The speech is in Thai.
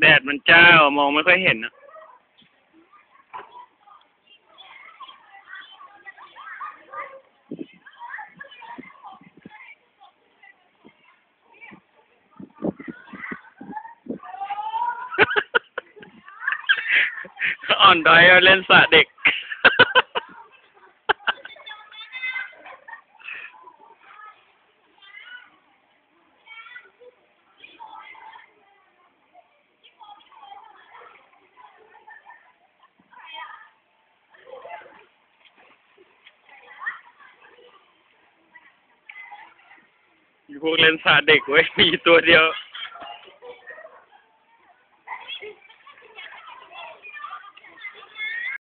แดดมันจ้ามองไม่ค่อยเห็นนะอ่อนดอยเล่นสะเด็ก มี พวกเล่นสระเด็กไว้ยมีตัวเดียว